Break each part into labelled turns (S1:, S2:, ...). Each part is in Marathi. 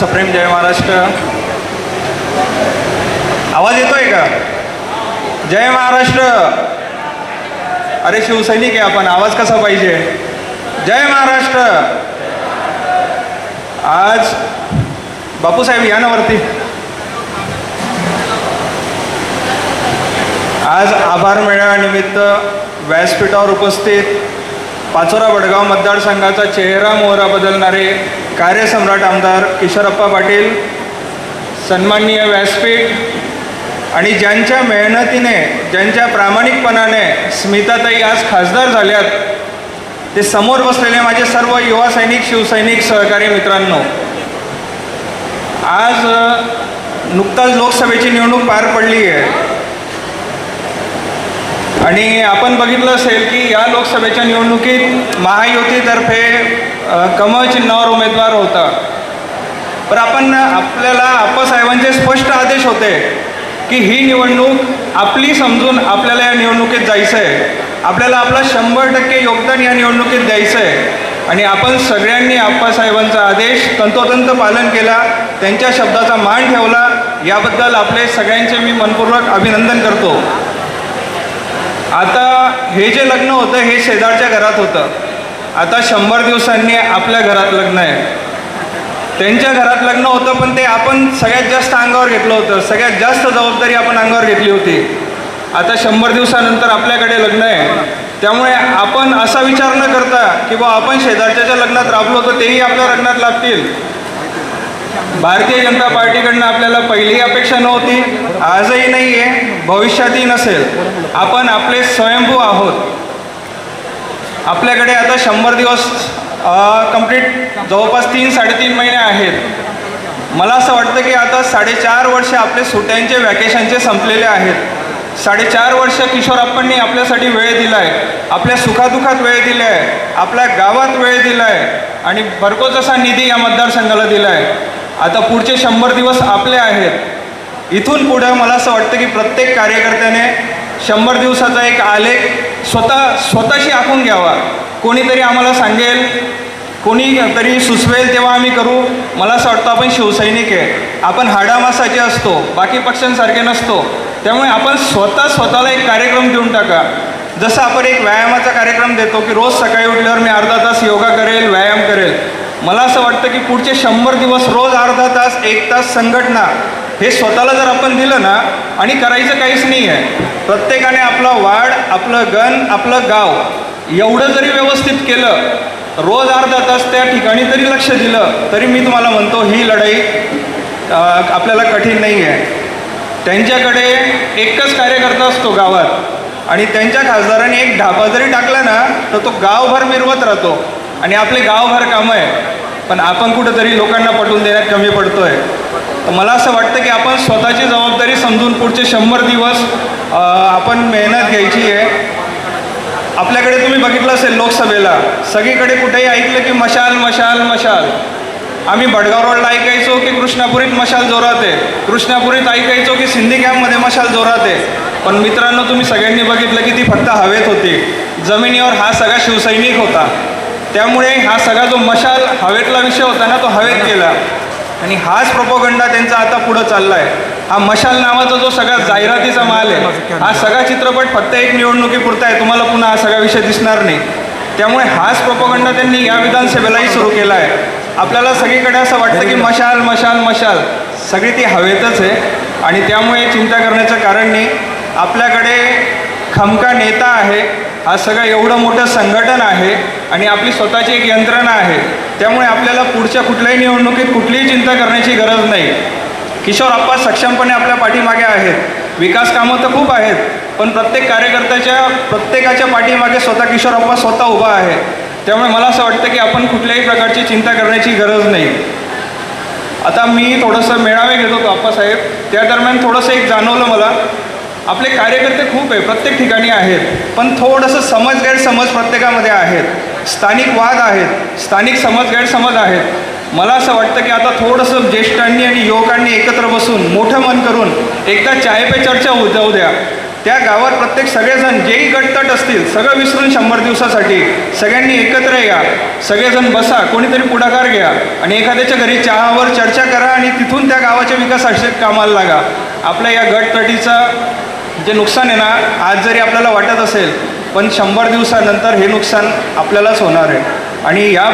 S1: सप्रेम जय महाराष्ट्र. आवाज येतोय का? जय महाराष्ट्र. अरे शिवसैनिक आहे आपण आवाज कसा पाहिजे? जय महाराष्ट्र. आज बापूसाहेब या ना वरती आज आभार मेळाव्यानिमित्त व्यासपीठावर उपस्थित पाचोरा वडगाव मतदारसंघाचा चेहरा मोहरा बदलणारे कार्यसम्राट आमदार किशोरप्पा पाटील सन्माननीय व्यासपीठ आणि ज्यांच्या मेहनतीने ज्यांच्या प्रामाणिकपणाने स्मिताताई आज खासदार झाल्यात ते समोर बसलेले माझे सर्व युवा सैनिक शिवसैनिक सहकारी मित्रांनो आज नुकताच लोकसभेची निवडणूक पार पडली आहे आणि आपण बघितलं असेल की या लोकसभेच्या निवडणुकीत महायुतीतर्फे कमळ चिन्हावर उमेदवार होता. पण आपण आपल्याला आप्पासाहेबांचे स्पष्ट आदेश होते की ही निवडणूक आपली समजून आपल्याला या निवडणुकीत जायचं आहे आपल्याला आपलं शंभर टक्के योगदान या निवडणुकीत द्यायचं आहे आणि आपण सगळ्यांनी आप्पासाहेबांचा आदेश तंतोतंत पालन केला त्यांच्या शब्दाचा मान ठेवला. याबद्दल आपले सगळ्यांचे मी मनपूर्वक अभिनंदन करतो. आता हे जे लग्न होतं हे शेजारच्या घरात होतं. आता शंभर दिवसांनी आपल्या घरात लग्न आहे. त्यांच्या घरात लग्न होतं पण ते आपण सगळ्यात जास्त अंगावर घेतलं होतं. सगळ्यात जास्त जबाबदारी आपण अंगावर घेतली होती. आता शंभर दिवसानंतर आपल्याकडे लग्न आहे. त्यामुळे आपण असा विचार न करता की बा आपण शेजारच्या लग्नात राबलो तर तेही आपल्या लग्नात लागतील. भारतीय जनता पार्टीकडनं आपल्याला पहिली अपेक्षा नव्हती आजही नाही आहे भविष्यातही नसेल. आपण आपले स्वयंभू आहोत. आपल्याकडे आता शंभर दिवस कंप्लीट जवळपास तीन साडेतीन महिने आहेत. मला असं वाटतं की आता साडेचार वर्ष आपले सुट्यांचे व्हॅकेशनचे संपलेले आहेत. साडेचार वर्ष किशोरप्पांनी आपल्यासाठी वेळ दिला आहे आपल्या सुखादुखात वेळ दिला आहे आपल्या गावात वेळ दिला आहे आणि भरकोच असा निधी या मतदारसंघाला दिला आहे आता पुढचे शंभर दिवस आपले आहेत. इथून पुढं मला असं वाटतं की प्रत्येक कार्यकर्त्याने शंभर दिवसाचा एक आलेख स्वतः स्वतःशी आखून घ्यावा. कोणीतरी आम्हाला सांगेल कोणी तरी सुचवेल तेव्हा आम्ही करू. मला असं वाटतं आपण शिवसैनिक आहे. आपण हाडामासाचे असतो बाकी पक्षांसारखे नसतो. त्यामुळे आपण स्वतः स्वतःला एक कार्यक्रम देऊन टाका. जसं आपण एक व्यायामाचा कार्यक्रम देतो की रोज सकाळी उठल्यावर मी अर्धा तास योगा करेल व्यायाम करेल. मला असं वाटतं की पुढचे शंभर दिवस रोज अर्धा तास एक तास संघटना हे स्वतःला जर आपण दिलं ना आणि करायचं काहीच नाही आहे. प्रत्येकाने आपला वाढ आपलं गण आपलं गाव एवढं जरी व्यवस्थित केलं रोज अर्धा तास त्या ठिकाणी जरी लक्ष दिलं तरी मी तुम्हाला म्हणतो ही लढाई आपल्याला कठीण नाही आहे. त्यांच्याकडे एकच कार्यकर्ता असतो गावात आणि त्यांच्या खासदाराने एक ढाबा जरी टाकला ना तर तो गावभर मिरवत राहतो. आणि आपले गावभर कामं आहे. पण आपण कुठंतरी लोकांना पटवून देण्यात कमी पडतोय. तर मला असं वाटतं की आपण स्वतःची जबाबदारी समजून पुढचे शंभर दिवस आपण मेहनत घ्यायची आहे. आपल्याकडे तुम्ही बघितलं असेल लोकसभेला सगळीकडे कुठेही ऐकलं की मशाल मशाल मशाल. आम्ही भडगाव रोडला ऐकायचो की कृष्णापुरीत मशाल जोरात आहे. कृष्णापुरीत ऐकायचो की सिंधी कॅम्पमध्ये मशाल जोरात आहे. पण मित्रांनो तुम्ही सगळ्यांनी बघितलं की ती फक्त हवेत होती. जमिनीवर हा सगळा शिवसैनिक होता. त्यामुळे हा सगळा जो मशाल हवेतला विषय होता ना तो हवेत गेला. आणि हाच प्रोपोगंडा त्यांचा आता पुढं चालला आहे हा मशाल नावाचा जो सगळा जाहिरातीचा माल आहे हा सगळा चित्रपट फक्त एक निवडणुकीपुरता आहे. तुम्हाला पुन्हा हा सगळा विषय दिसणार नाही. त्यामुळे हाच प्रोपोगंडा त्यांनी या विधानसभेलाही सुरू केला आहे आपल्याला सगळीकडे असं वाटतं की मशाल मशाल मशाल. सगळी ती हवेतच आहे. आणि त्यामुळे चिंता करण्याचं कारण नाही. आपल्याकडे खमका नेता आहे. हा सगळं एवढं मोठं संघटन आहे आणि आपली स्वतःची एक यंत्रणा आहे त्यामुळे आपल्याला पुढच्या कुठल्याही निवडणुकीत कुठलीही चिंता करण्याची गरज नाही. किशोर आप्पा सक्षमपणे आपल्या पाठीमागे आहेत. विकास कामं तर खूप आहेत पण प्रत्येक कार्यकर्त्याच्या प्रत्येकाच्या पाठीमागे स्वतः किशोर आप्पा स्वतः उभा आहे. त्यामुळे मला असं वाटतं की आपण कुठल्याही प्रकारची चिंता करण्याची गरज नाही. आता मी थोडंसं मेळावे घेत होतो आप्पासाहेब त्या दरम्यान थोडंसं एक जाणवलं मला. आपले कार्यकर्ते खूप आहे प्रत्येक ठिकाणी आहेत पण थोडंसं समज गैरसमज प्रत्येकामध्ये आहेत. स्थानिक वाद आहेत स्थानिक समज गैरसमज आहेत. मला असं वाटतं की आता थोडंसं ज्येष्ठांनी आणि युवकांनी एकत्र बसून मोठं मन करून एकदा चाय पे चर्चा होऊ जाऊ द्या. त्या गावात प्रत्येक सगळेजण जेही गटतट असतील सगळं विसरून शंभर दिवसासाठी सगळ्यांनी एकत्र या. सगळेजण बसा कोणीतरी पुढाकार घ्या आणि एखाद्याच्या घरी चहावर चर्चा करा आणि तिथून त्या गावाच्या विकासाचे कामाला लागा. आपल्या या गटतटीचा जे नुकसान आहे ना आज जरी आपल्याला वाटत असेल पण शंभर दिवसानंतर हे नुकसान आपल्यालाच होणार आहे. आणि या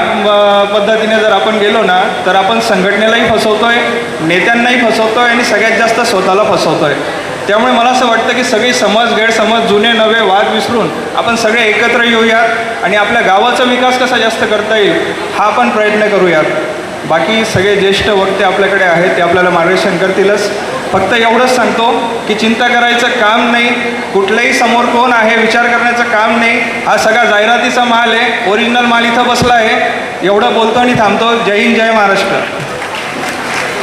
S1: पद्धतीने जर आपण गेलो ना तर आपण संघटनेलाही फसवतो आहे नेत्यांनाही फसवतो आहे आणि सगळ्यात जास्त स्वतःला फसवतो आहे त्यामुळे मला असं वाटतं की सगळी समज गैरसमज जुने नवे वाद विसरून आपण सगळे एकत्र येऊयात आणि आपल्या गावाचा विकास कसा जास्त करता येईल हा आपण प्रयत्न करूयात. बाकी सगळे ज्येष्ठ वक्ते आपल्याकडे आहेत ते आपल्याला मार्गदर्शन करतीलच. फक्त एवढंच सांगतो की चिंता करायचं काम नाही. कुठलंही समोर कोण आहे विचार करण्याचं काम नाही. हा सगळा जाहिरातीचा माल आहे. ओरिजिनल माल इथं बसला आहे. एवढं बोलतो आणि थांबतो. जय हिंद जय महाराष्ट्र.